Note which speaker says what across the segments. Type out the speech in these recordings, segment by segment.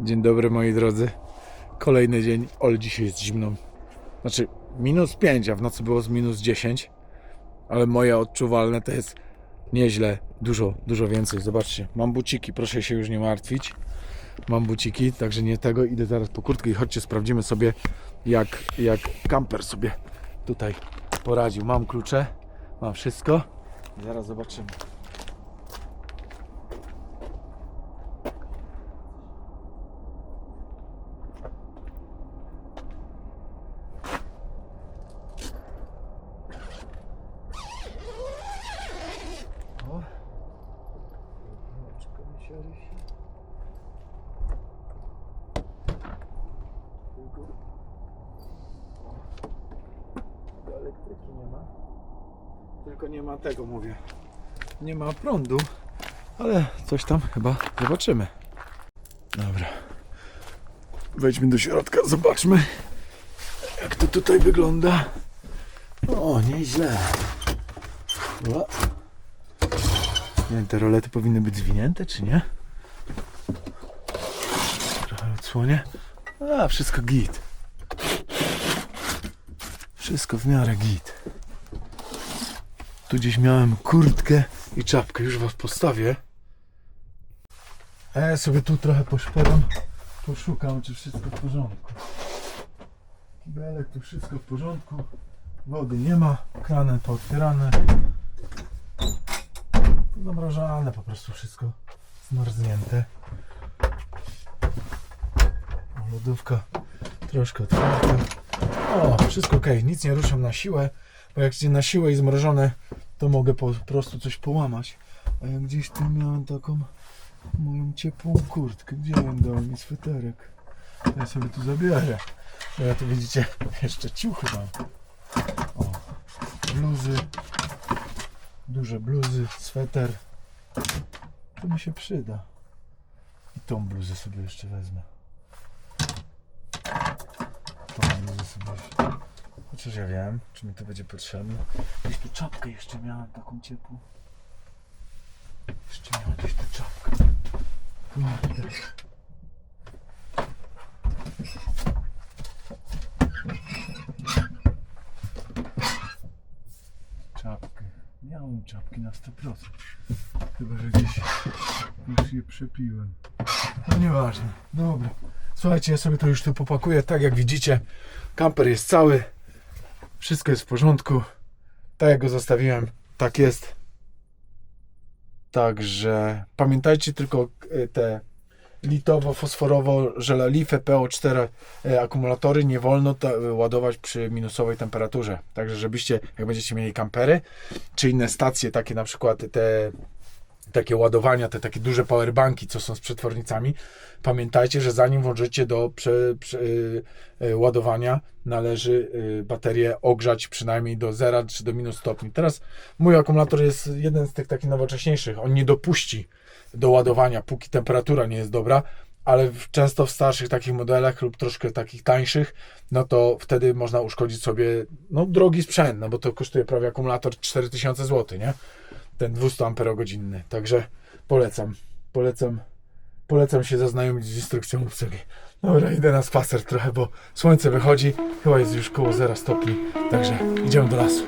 Speaker 1: Dzień dobry moi drodzy. Kolejny dzień. Ol dzisiaj jest zimno. Znaczy minus 5, a w nocy było z minus 10. Ale moje odczuwalne to jest nieźle. Dużo, dużo więcej. Zobaczcie, mam buciki, proszę się już nie martwić. Mam buciki, także nie tego. Idę zaraz po kurtkę i chodźcie, sprawdzimy sobie jak, jak kamper sobie tutaj poradził. Mam klucze, mam wszystko. Zaraz zobaczymy. O. Oczko mi się rysi. Tylko- O. Do elektryki nie ma. Tylko nie ma tego, mówię. Nie ma prądu, ale coś tam chyba zobaczymy. Dobra. Wejdźmy do środka, zobaczmy jak to tutaj wygląda. O, nieźle. O. Nie wiem, te rolety powinny być zwinięte, czy nie? Trochę odsłonię. A, wszystko git. Wszystko w miarę git. Tu gdzieś miałem kurtkę i czapkę. Już was postawię. A ja sobie tu trochę poszperam. Poszukam, czy wszystko w porządku. Kibelek, tu wszystko w porządku. Wody nie ma. Krany pootwierane. Zamrażane po prostu wszystko zmarznięte. Lodówka troszkę otwarta. O, wszystko ok, nic nie ruszam na siłę, bo jak jest na siłę i zmrożone, to mogę po prostu coś połamać. A ja gdzieś tu miałem taką moją ciepłą kurtkę. Gdzie ją dał mi sweterek? Ja sobie tu zabiorę. Bo ja tu widzicie, jeszcze ciuchy mam. O, bluzy, duże bluzy, sweter. To mi się przyda. I tą bluzę sobie jeszcze wezmę. Tą bluzę sobie jeszcze. Chociaż ja wiem, czy mi to będzie potrzebne. Gdzieś tu czapkę jeszcze miałem taką ciepłą. Jeszcze miałem gdzieś tu czapkę. Czapkę. Miałem czapki na 100%. Chyba, że gdzieś już je przepiłem. No nieważne. Dobra. Słuchajcie, ja sobie to już tu popakuję. Tak jak widzicie, kamper jest cały. Wszystko jest w porządku. Tak jak go zostawiłem, tak jest. Także pamiętajcie tylko e, te litowo-fosforowo-żelalife PO4 e, akumulatory nie wolno ta, ładować przy minusowej temperaturze. Także żebyście, jak będziecie mieli kampery, czy inne stacje, takie na przykład te takie ładowania, te takie duże powerbanki, co są z przetwornicami, pamiętajcie, że zanim włożycie do prze, prze, y, y, ładowania, należy y, baterię ogrzać przynajmniej do 0 czy do minus stopni. Teraz mój akumulator jest jeden z tych takich nowocześniejszych. On nie dopuści do ładowania, póki temperatura nie jest dobra, ale często w starszych takich modelach lub troszkę takich tańszych, no to wtedy można uszkodzić sobie no, drogi sprzęt, no bo to kosztuje prawie akumulator 4000 zł, nie? Ten 200 amperogodzinny. Także polecam, polecam, polecam się zaznajomić z instrukcją obsługi. Dobra, idę na spacer trochę, bo słońce wychodzi, chyba jest już koło 0 stopni, także idziemy do lasu.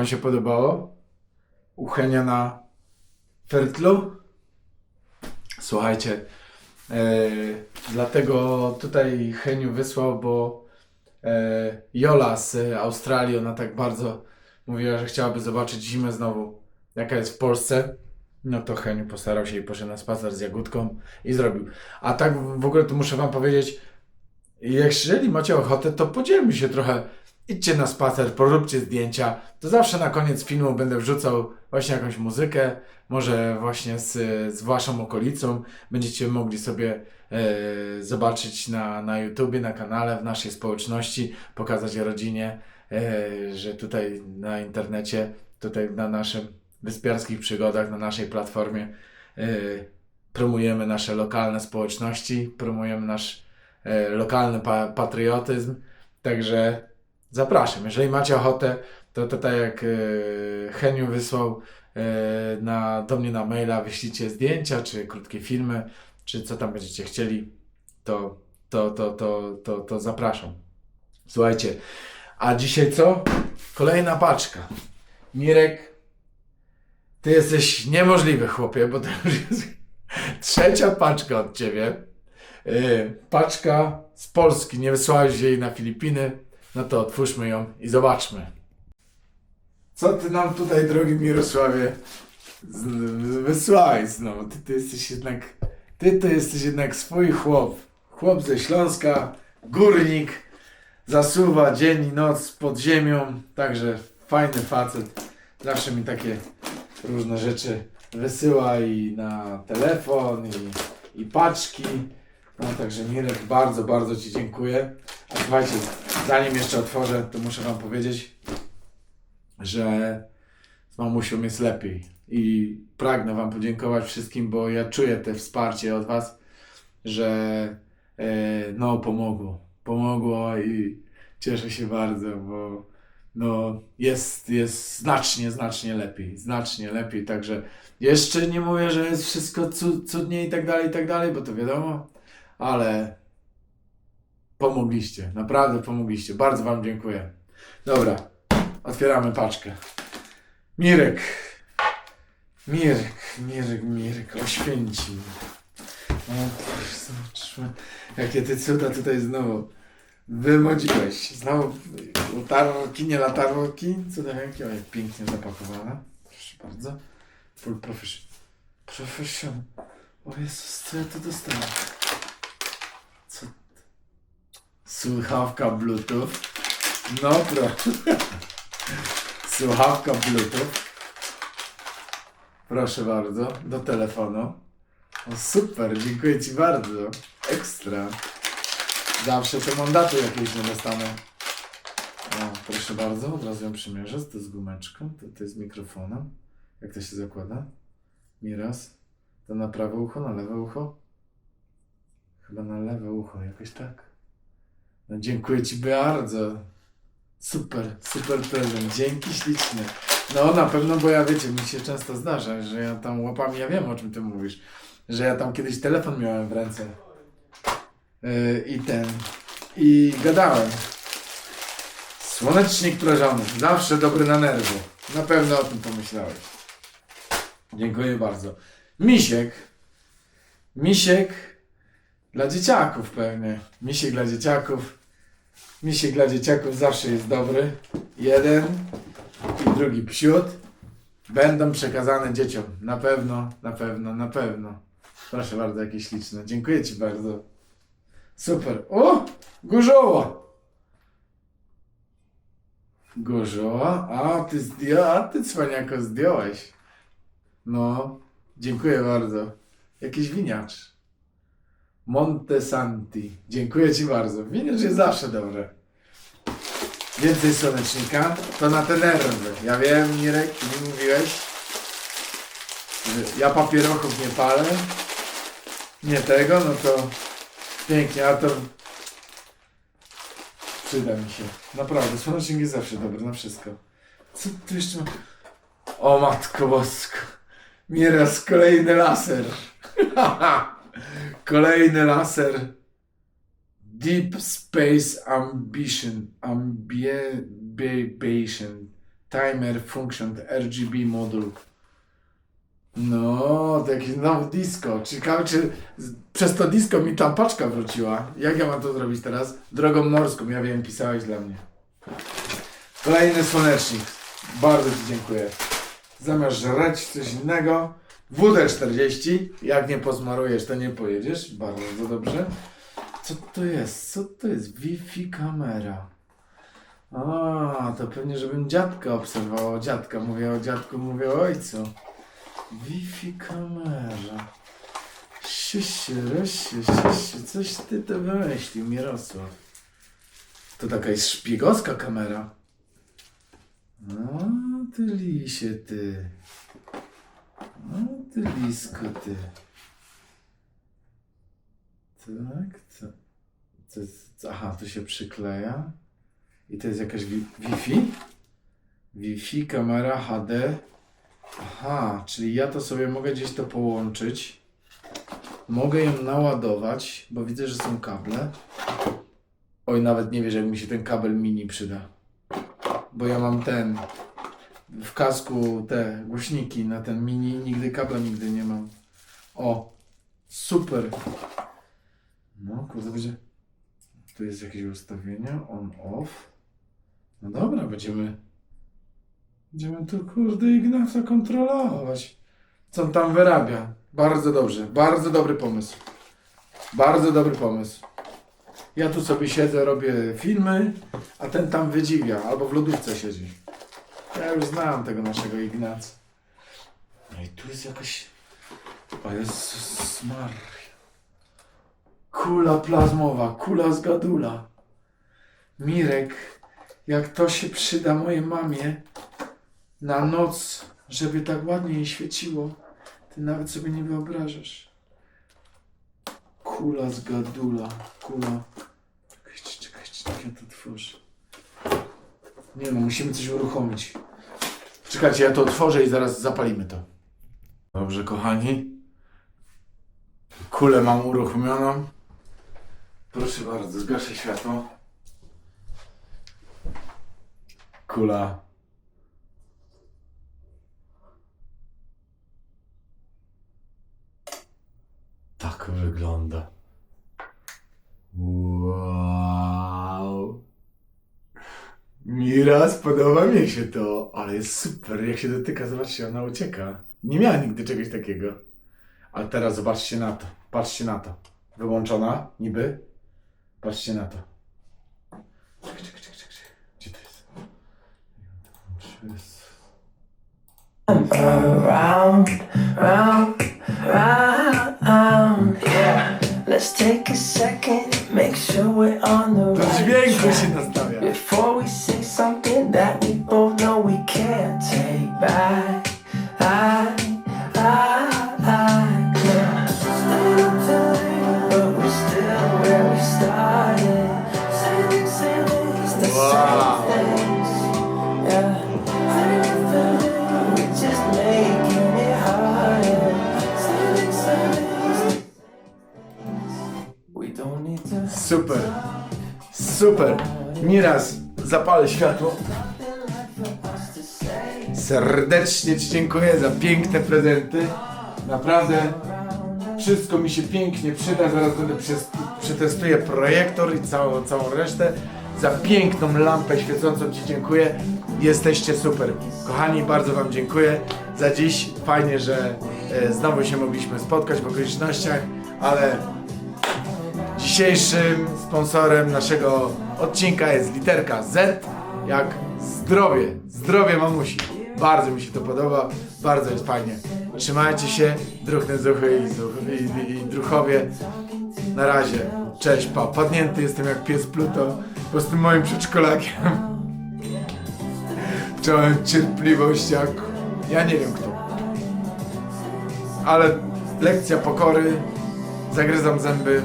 Speaker 1: Wam się podobało? Uchenia na fertlu? Słuchajcie, e, dlatego tutaj Heniu wysłał, bo e, Jola z Australii, ona tak bardzo mówiła, że chciałaby zobaczyć zimę znowu, jaka jest w Polsce. No to Heniu postarał się i poszedł na spacer z Jagódką i zrobił. A tak w ogóle to muszę wam powiedzieć, jeżeli macie ochotę, to podzielmy się trochę. Idźcie na spacer, poróbcie zdjęcia. To zawsze na koniec filmu będę wrzucał właśnie jakąś muzykę, może właśnie z, z waszą okolicą. Będziecie mogli sobie e, zobaczyć na, na YouTubie, na kanale, w naszej społeczności, pokazać rodzinie, e, że tutaj na internecie, tutaj na naszym wyspiarskich przygodach, na naszej platformie e, promujemy nasze lokalne społeczności, promujemy nasz e, lokalny pa patriotyzm. Także zapraszam. Jeżeli macie ochotę, to to tak jak e, Heniu wysłał e, na, do mnie na maila, wyślijcie zdjęcia, czy krótkie filmy, czy co tam będziecie chcieli, to, to, to, to, to, to zapraszam. Słuchajcie, a dzisiaj co? Kolejna paczka. Mirek, ty jesteś niemożliwy, chłopie, bo to już jest trzecia paczka od ciebie. Yy, paczka z Polski, nie wysłałeś jej na Filipiny, no to otwórzmy ją i zobaczmy. Co ty nam tutaj, drogi Mirosławie, z- wysłałeś znowu? Ty, ty jesteś jednak, ty to jesteś jednak swój chłop. Chłop ze Śląska, górnik, zasuwa dzień i noc pod ziemią, także fajny facet. Zawsze mi takie różne rzeczy wysyła i na telefon, i, i paczki. No także Mirek, bardzo, bardzo Ci dziękuję. A słuchajcie, zanim jeszcze otworzę, to muszę Wam powiedzieć, że z mamusią jest lepiej. I pragnę Wam podziękować wszystkim, bo ja czuję te wsparcie od Was, że e, no pomogło. Pomogło i cieszę się bardzo, bo no jest, jest znacznie, znacznie lepiej. Znacznie lepiej, także jeszcze nie mówię, że jest wszystko cu- cudnie i tak dalej, i tak dalej, bo to wiadomo, ale pomogliście, naprawdę pomogliście. Bardzo Wam dziękuję. Dobra, otwieramy paczkę. Mirek. Mirek, Mirek, Mirek, oświęci mnie. O, Boże, zobaczmy, jakie ty cuda tutaj znowu wymodziłeś. Znowu latarki, nie latarki, cudawianki, jak pięknie zapakowane. Proszę bardzo. Full profession. Profession. O Jezus, co ja tu dostałem? Słuchawka Bluetooth. No proszę. Słuchawka Bluetooth. Proszę bardzo, do telefonu. O super, dziękuję Ci bardzo. Ekstra. Zawsze te mandaty jakieś nie dostanę. O, proszę bardzo, od razu ją przymierzę. To jest gumeczką, to, to jest mikrofonem. Jak to się zakłada? Miraz. To na prawe ucho, na lewe ucho? Chyba na lewe ucho, jakoś tak. Dziękuję Ci bardzo. Super, super prezent. Dzięki śliczne. No na pewno, bo ja wiecie, mi się często zdarza, że ja tam łapami, ja wiem o czym Ty mówisz, że ja tam kiedyś telefon miałem w ręce. Yy, I ten. I gadałem. Słonecznik prażony. Zawsze dobry na nerwy. Na pewno o tym pomyślałeś. Dziękuję bardzo. Misiek. Misiek dla dzieciaków pewnie. Misiek dla dzieciaków. Misiek dla dzieciaków zawsze jest dobry. Jeden i drugi psiut będą przekazane dzieciom. Na pewno, na pewno, na pewno. Proszę bardzo, jakie śliczne. Dziękuję Ci bardzo. Super. O! Gorzoła! Gorzoła? A, ty zdjąłeś, a ty cwaniako zdjąłeś. No, dziękuję bardzo. Jakiś winiacz. Montesanti. Dziękuję Ci bardzo. Winiacz jest zawsze dobre. Więcej słonecznika. To na te nerwy. Ja wiem, Mirek, ty mi mówiłeś. Ja papierochów nie palę. Nie tego, no to pięknie, a to przyda mi się. Naprawdę, słonecznik jest zawsze dobry na wszystko. Co tu jeszcze ma? O matko bosko. Nieraz kolejny laser. kolejny laser. Deep Space Ambition. Ambition. Timer Function RGB Module. No, to jakieś nowe disco. Ciekawe, czy przez to disco mi tam paczka wróciła. Jak ja mam to zrobić teraz? Drogą morską, ja wiem, pisałeś dla mnie. Kolejny słonecznik. Bardzo Ci dziękuję. Zamiast żreć coś innego, WD-40. Jak nie pozmarujesz, to nie pojedziesz. Bardzo dobrze. Co to jest? Co to jest? Wi-Fi kamera. A, to pewnie, żebym dziadka obserwował. Dziadka, mówię o dziadku, mówię o ojcu. Wi-Fi kamera. Siusie, rosie, siusie, coś ty to wymyślił, Mirosław. To taka jest szpiegowska kamera. No, ty lisie, ty. No, ty lisko, ty. Tak, co? Co jest, aha, tu się przykleja. I to jest jakaś wi- Wi-Fi? Wi-Fi, kamera HD. Aha, czyli ja to sobie mogę gdzieś to połączyć. Mogę ją naładować, bo widzę, że są kable. Oj, nawet nie wiesz, jak mi się ten kabel mini przyda. Bo ja mam ten w kasku te głośniki na ten mini, nigdy kabla nigdy nie mam. O, super. No, kurde, będzie. Tu jest jakieś ustawienia, on, off. No dobra, będziemy. Będziemy tu, kurde, Ignaca kontrolować. Co on tam wyrabia. Bardzo dobrze, bardzo dobry pomysł. Bardzo dobry pomysł. Ja tu sobie siedzę, robię filmy, a ten tam wydziwia, albo w lodówce siedzi. Ja już znam tego naszego Ignaca. No i tu jest jakaś... O Jezus Maria. Kula plazmowa, kula z gadula. Mirek, jak to się przyda mojej mamie na noc, żeby tak ładnie jej świeciło, ty nawet sobie nie wyobrażasz. Kula z gadula, kula. Czekajcie, czekajcie, jak ja to tworzę. Nie no, musimy coś uruchomić. Czekajcie, ja to otworzę i zaraz zapalimy to. Dobrze, kochani. Kulę mam uruchomioną. Proszę bardzo, zgaszę światło. Kula. Tak wygląda. Wow. Miraz, podoba mi się to, ale jest super. Jak się dotyka, zobaczcie, ona ucieka. Nie miała nigdy czegoś takiego. Ale teraz zobaczcie na to. Patrzcie na to. Wyłączona, niby. Patrzcie na to. Czekaj, czekaj, czekaj, czekaj. Gdzie to jest? Jest?
Speaker 2: Round, round, round. Let's take a second, make sure we're on the right
Speaker 1: dźwięku
Speaker 2: track.
Speaker 1: nastawia.
Speaker 2: Before we say something that we both know we can't take back.
Speaker 1: Super. Miraz, zapalę światło. Serdecznie Ci dziękuję za piękne prezenty. Naprawdę wszystko mi się pięknie przyda. Zaraz będę przetestuję projektor i całą, całą resztę. Za piękną lampę świecącą Ci dziękuję. Jesteście super. Kochani, bardzo Wam dziękuję za dziś. Fajnie, że e, znowu się mogliśmy spotkać w okolicznościach, ale Dzisiejszym sponsorem naszego odcinka jest literka Z, jak zdrowie, zdrowie mamusi. Bardzo mi się to podoba, bardzo jest fajnie. Trzymajcie się, druchne zuchy i, zuch, i, i, druchowie. Na razie, cześć, pa. Jestem jak pies Pluto, bo z tym moim przedszkolakiem. Czołem cierpliwość jak... ja nie wiem kto. Ale lekcja pokory, zagryzam zęby,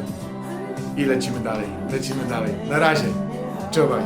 Speaker 1: i lecimy dalej, lecimy dalej. Na razie. Czuwaj.